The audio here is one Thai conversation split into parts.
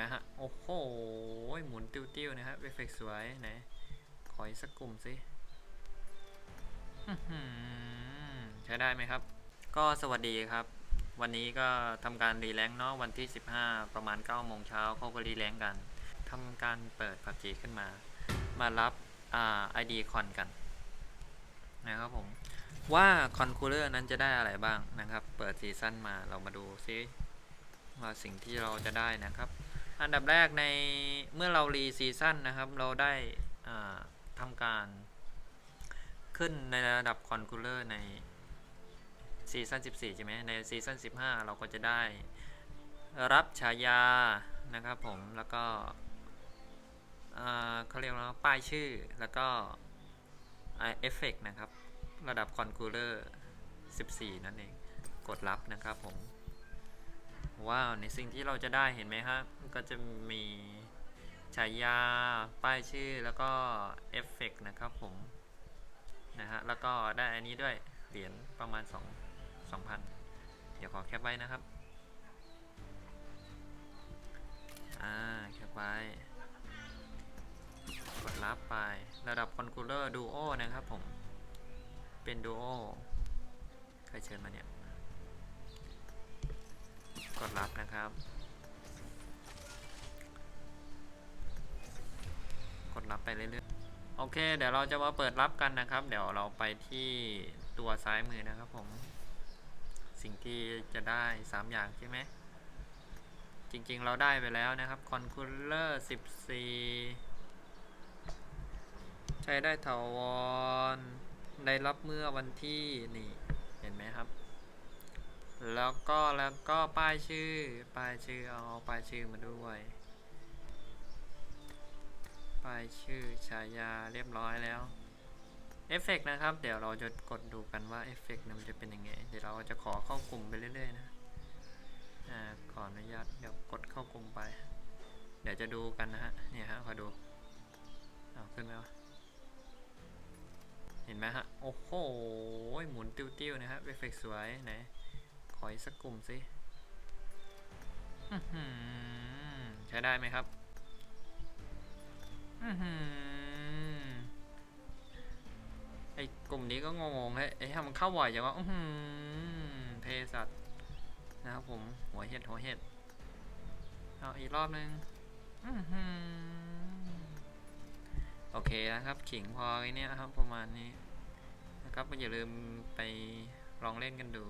ไหมฮะ โอ้โห หมุนติ้วๆนะครับเอฟเฟกสวยไหน ขออีกสักกลุ่มสิใช้ได้ไหมครับ ก็สวัสดีครับ วันนี้ก็ทำการรีแลงค์เนาะวันที่ 15 ประมาณ9โมงเช้าเขาก็รีแลงค์กันทำการเปิด PUBG ขึ้นมา มารับอ่า ID คอนกัน นะครับผมว่าคอนคูลเลอร์นั้นจะได้อะไรบ้างนะครับ เปิดซีซั่นมาเรามาดูซิว่าสิ่งที่เราจะได้นะครับ อันดับแรกในเมื่อเรารีซีซั่นนะครับ เราได้ทำการขึ้นในระดับคอนคูลเลอร์ในซีซั่น14 ใช่ไหมในซีซั่น15 เราก็จะได้รับฉายานะครับผมแล้วก็เขาเรียกว่าป้ายชื่อแล้วก็เอฟเฟกนะครับ ระดับคอนคูลเลอร์14 นั่นเอง กดรับนะครับผม ว้าวในสิ่งที่เราจะได้เห็นไหมฮะก็จะมีฉายา ป้ายชื่อแล้วก็เอฟเฟกต์นะครับผม นะฮะ แล้วก็ได้อันนี้ด้วย เหรียญประมาณ 2 2,000 เดี๋ยวขอแคปไว้นะครับ อ่า แคปไว้ กดรับไประดับคอนคูลเลอร์ดูโอนะครับผม เป็นดูโอใครเชิญมาเนี่ย กดรับนะครับ กดรับไปเรื่อยๆ โอเค เดี๋ยวเราจะมาเปิดรับกันนะครับ เดี๋ยวเราไปที่ตัวซ้ายมือนะครับผม สิ่งที่จะได้ 3 อย่างใช่ไหม จริงๆเราได้ไปแล้วนะครับ Controller 14ใช้ได้ถาวร ได้รับเมื่อวันที่นี่ เห็นไหมครับ แล้วก็แล้วก็ป้ายชื่อ ป้ายชื่อเอาป้ายชื่อมาด้วย ป้ายชื่อฉายาเรียบร้อยแล้วเอฟเฟกนะครับ เดี๋ยวเราจะกดดูกันว่าเอฟเฟกมันจะเป็นยังไง เดี๋ยวเราจะขอเข้ากลุ่มไปเรื่อยๆนะอ่าขออนุญาตเดี๋ยวกดเข้ากลุ่มไป เดี๋ยวจะดูกันนะฮะเนี่ยฮะขอดูเอาขึ้นไหมวะเห็นไหมฮะ โอ้โห หมุนติ้วๆนะครับเอฟเฟกสวยไหน ขออีกสักกลุ่มสิใช้ได้ไหมครับไอ้กลุ่มนี้ก็งงๆเฮ้ยไอ้ทำมันเข้าบ่อยจังวะอื้อหือเทสัตนะครับผม หัวเห็ดหัวเห็ด เอาอีกรอบนึงโอเคนะครับ ขิงพอไอ้เนี่ยครับ ประมาณนี้นะครับก็อย่าลืมไปลองเล่นกันดู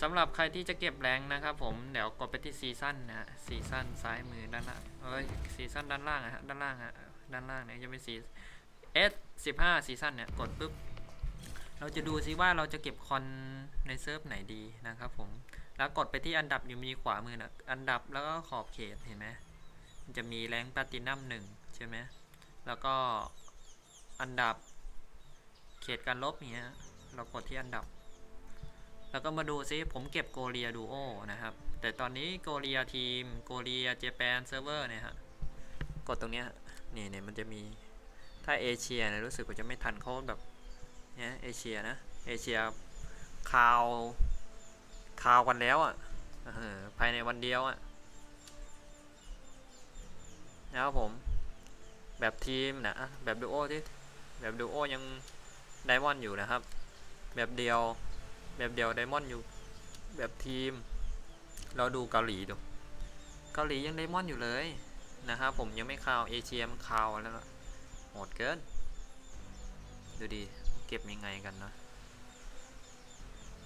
สำหรับใครที่จะเก็บแรงนะครับผมเดี๋ยวกดไปที่ซีซั่นนะฮะซีซั่นซ้ายมือด้านล่างเอ้ยซีซั่นด้านล่างอะฮะด้านล่างฮะด้านล่างเนี่ยจะเป็นซีเอสสิบห้าซีซั่นเนี่ยกดปุ๊บเราจะดูซิว่าเราจะเก็บคอนในเซิร์ฟไหนดีนะครับผมแล้วกดไปที่อันดับอยู่มีขวามือนะอันดับแล้วก็ขอบเขตเห็นไหมมันจะมีแรงแพลตินัมหนึ่งใช่ไหมแล้วก็อันดับเขตการลบเนี้ยเรากดที่อันดับ แล้วก็มาดูซิผมเก็บโกเลียดูโอนะครับ แต่ตอนนี้โกเลียทีมโกเลียเจแปนเซิร์ฟเวอร์เนี่ยฮะ กดตรงเนี้ยนี่เนี่ยมันจะมีถ้าเอเชียเนี่ยรู้สึกว่าจะไม่ทันเขาแบบเนี่ยเอเชียนะเอเชียคาวคาวกันแล้วอะภายในวันเดียวอะนะครับผม แบบทีมนะอะแบบดูโอที่แบบดูโอยังไดมอนด์อยู่นะครับ แบบเดียว แบบเดียวไดมอนด์อยู่ แบบทีม เราดูเกาหลีดูเกาหลียังไดมอนด์อยู่เลยนะครับผมยังไม่คาวเอเชียมันคาวแล้วอะโหดเกิน ดูดีเก็บยังไงกันนะ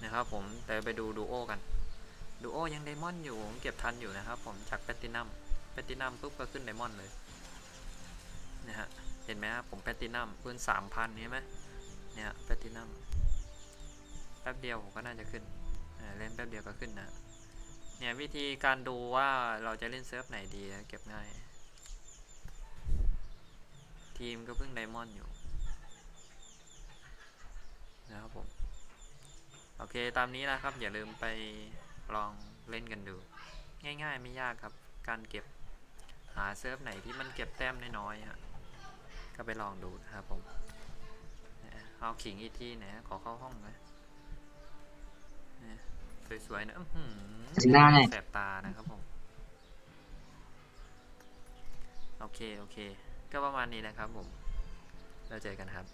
นะครับผมแต่ไปดูดูโอกันดูโอยังไดมอนด์อยู่ผมเก็บทันอยู่นะครับผมจากแพตตินัมแพตตินัมปุ๊บก็ขึ้นไดมอนด์เลยนะฮะเห็นไหมครับผมแพตตินัมพื้นสามพันใช่ไหมเนี่ยแพตตินัม ป๊บเดียวผมก็น่าจะขึ้นเล่นแป๊บเดียวก็ขึ้นนะเนี่ยวิธีการดูว่าเราจะเล่นเซิร์ฟไหนดีเก็บง่าย ทีมก็เพิ่งไดมอนด์อยู่นะครับผม โอเคตามนี้นะครับ อย่าลืมไปลองเล่นกันดู ง่ายๆ ไม่ยากครับ การเก็บหาเซิร์ฟไหนที่มันเก็บแต้มน้อยๆฮะก็ไปลองดูนะครับผมเอาขิงอีกที่นะขอเข้าห้องเลยเนี่ย สวยๆนะได้แสบตานะครับผม โอเค โอเค ก็ประมาณนี้นะครับผม แล้วเจอกันครับ